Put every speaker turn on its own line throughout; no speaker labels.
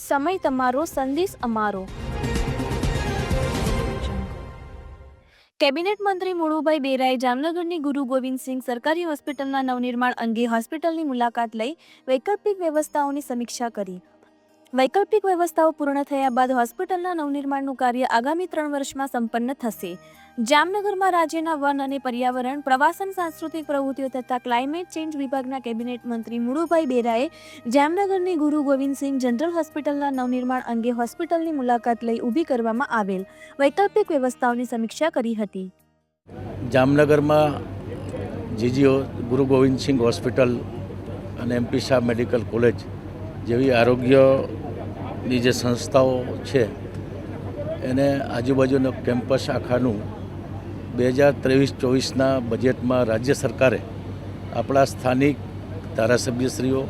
સમય તમારો, સંદેશ અમારો. કેબિનેટ મંત્રી મુળુભાઈ બેરાએ જામનગરની ગુરુ ગોવિંદસિંહ સરકારી હોસ્પિટલના નવનિર્માણ અંગે હોસ્પિટલની મુલાકાત લઈ વૈકલ્પિક વ્યવસ્થાઓની સમીક્ષા કરી. વૈકલ્પિક વ્યવસ્થાઓ પૂર્ણ થયા બાદ હોસ્પિટલના નવનિર્માણનું કાર્ય આગામી ત્રણ વર્ષમાં સંપન્ન થશે. જામનગરમાં રાજ્યના વન અને પર્યાવરણ, પ્રવાસન, સાંસ્કૃતિક પ્રવૃત્તિઓ તથા ક્લાઇમેટ ચેન્જ વિભાગના કેબિનેટ મંત્રી મુળુભાઈ બેરાએ જામનગરની ગુરુ ગોવિંદસિંહ જનરલ હોસ્પિટલના નવનિર્માણ અંગે હોસ્પિટલની મુલાકાત લઈ ઊભી કરવામાં આવેલ. વૈકલ્પિક વ્યવસ્થાઓની સમીક્ષા કરી હતી.
જામનગરમાં જીજીઓ ગુરુ ગોવિંદસિંહ હોસ્પિટલ અને એમપી શાહ મેડિકલ કોલેજ જેવી આરોગ્યની જે સંસ્થાઓ છે, એને આજુબાજુનો કેમ્પસ આખાનું બે હજાર ત્રેવીસ ચોવીસના બજેટમાં રાજ્ય સરકારે આપણા સ્થાનિક ધારાસભ્યશ્રીઓ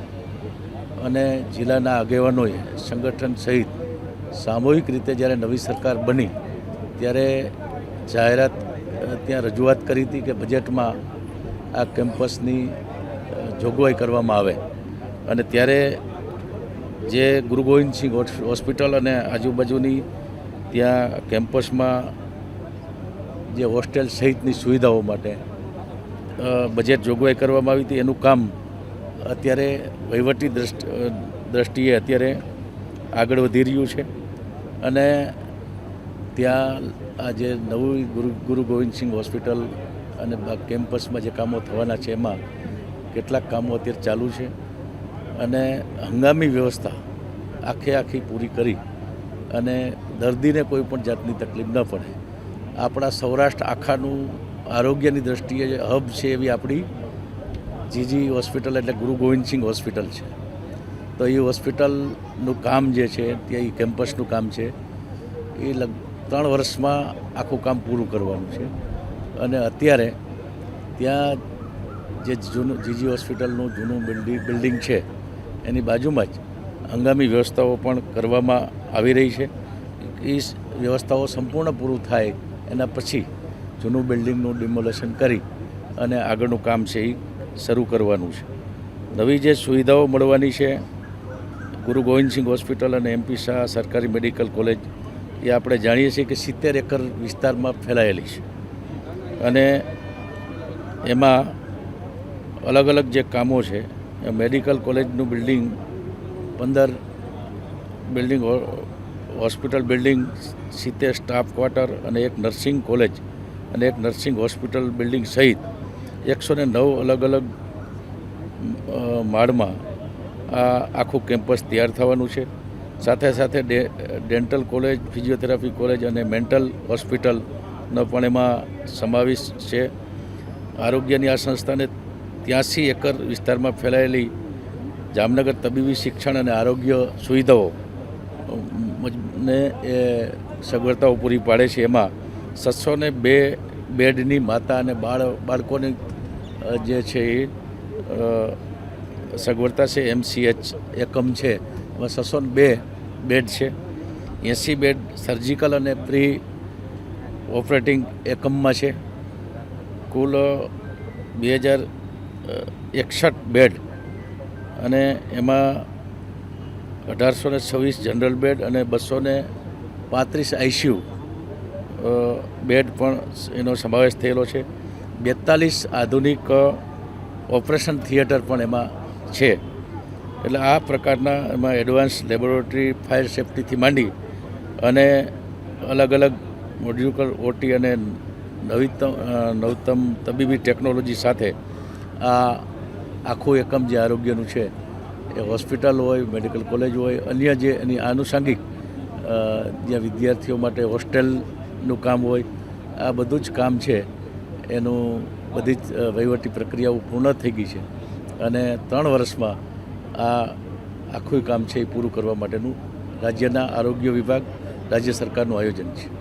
અને જિલ્લાના આગેવાનોએ સંગઠન સહિત સામૂહિક રીતે જ્યારે નવી સરકાર બની, ત્યારે જાહેરાત ત્યાં રજૂઆત કરી હતી કે બજેટમાં આ કેમ્પસની જોગવાઈ કરવામાં આવે. અને ત્યારે જે ગુરુ ગોવિંદસિંહ હોસ- હોસ્પિટલ અને આજુબાજુની ત્યાં કેમ્પસમાં જે હોસ્ટેલ સહિતની સુવિધાઓ માટે બજેટ જોગવાઈ કરવામાં આવી હતી. એનું કામ અત્યારે વહીવટી દ્રષ્ટિએ અત્યારે આગળ વધી રહ્યું છે. અને ત્યાં આ જે નવું ગુરુ ગુરુ ગોવિંદસિંહ હોસ્પિટલ અને કેમ્પસમાં જે કામો થવાના છે એમાં કેટલાક કામો અત્યારે ચાલુ છે. અને હંગામી વ્યવસ્થા આખે આખી પૂરી કરી અને દર્દીને કોઈ પણ જાતની તકલીફ ન પડે. આપણા સૌરાષ્ટ્ર આખાનું આરોગ્યની દ્રષ્ટિએ જે હબ છે એવી આપણી જીજી હોસ્પિટલ એટલે ગુરુ ગોવિંદસિંહ હોસ્પિટલ છે. તો એ હોસ્પિટલનું કામ જે છે એ કેમ્પસનું કામ છે, એ લગ, ત્રણ વર્ષમાં આખું કામ પૂરું કરવાનું છે. અને અત્યારે ત્યાં જે જૂનું, જીજી હોસ્પિટલનું જૂનું બિલ્ડિંગ બિલ્ડિંગ છે એની બાજુમાં જ હંગામી વ્યવસ્થાઓ પણ કરવામાં આવી રહી છે. એ વ્યવસ્થાઓ સંપૂર્ણ પૂરું થાય એના પછી જૂનું બિલ્ડિંગનું ડિમોલેશન કરી અને આગળનું કામ છે એ શરૂ કરવાનું છે. નવી જે સુવિધાઓ મળવાની છે, ગુરુ ગોવિંદસિંહ હોસ્પિટલ અને એમપી શાહ સરકારી મેડિકલ કોલેજ, એ આપણે જાણીએ છીએ કે સિત્તેર એકર વિસ્તારમાં ફેલાયેલી છે. અને એમાં અલગ અલગ જે કામો છે મેડિકલ કોલેજનું બિલ્ડિંગ, પંદર બિલ્ડિંગ હોસ્પિટલ બિલ્ડિંગ, સિત્તેર સ્ટાફ ક્વાર્ટર અને એક નર્સિંગ કોલેજ અને એક નર્સિંગ હોસ્પિટલ બિલ્ડિંગ સહિત એકસો ને નવ અલગ અલગ માળમાં આ આખું કેમ્પસ તૈયાર થવાનું છે. સાથે સાથે ડેન્ટલ કોલેજ, ફિઝિયોથેરાપી કોલેજ અને મેન્ટલ હોસ્પિટલનો પણ એમાં સમાવેશ છે. આરોગ્યની આ સંસ્થાને ત્યાંસી એકર વિસ્તારમાં ફેલાયેલી જામનગર તબીબી શિક્ષણ અને આરોગ્ય સુવિધાઓ ને એ સગવડતાઓ પૂરી પાડે છે. એમાં છસો ને બે બેડની માતા અને બાળ, બાળકોની જે છે એ સગવડતા છે, એમસીએચ એકમ છે. એમાં ને બે બેડ છે. એંસી બેડ સર્જિકલ અને પ્રી ઓપરેટિંગ એકમમાં છે. કુલ બે હજાર એકસઠ બેડ અને એમાં અઢારસો ને છવ્વીસ જનરલ બેડ અને બસો ને પાંત્રીસ આઈસીયુ બેડ પણ એનો સમાવેશ થયેલો છે. બેતાલીસ આધુનિક ઓપરેશન થિયેટર પણ એમાં છે. એટલે આ પ્રકારના એમાં એડવાન્સ લેબોરેટરી, ફાયર સેફટીથી માંડી અને અલગ અલગ મોડ્યુકલ, ઓટી અને નવીતમ નવતમ તબીબી ટેકનોલોજી સાથે આ આખું એકમ જે આરોગ્યનું છે, એ હોસ્પિટલ હોય, મેડિકલ કોલેજ હોય, અન્ય જે એની આનુષાંગિક જ્યાં વિદ્યાર્થીઓ માટે હોસ્ટેલનું કામ હોય, આ બધું જ કામ છે. એનું બધી જ વહીવટી પ્રક્રિયાઓ પૂર્ણ થઈ ગઈ છે. અને ત્રણ વર્ષમાં આ આખું કામ છે એ પૂરું કરવા માટેનું રાજ્યના આરોગ્ય વિભાગ, રાજ્ય સરકારનું આયોજન છે.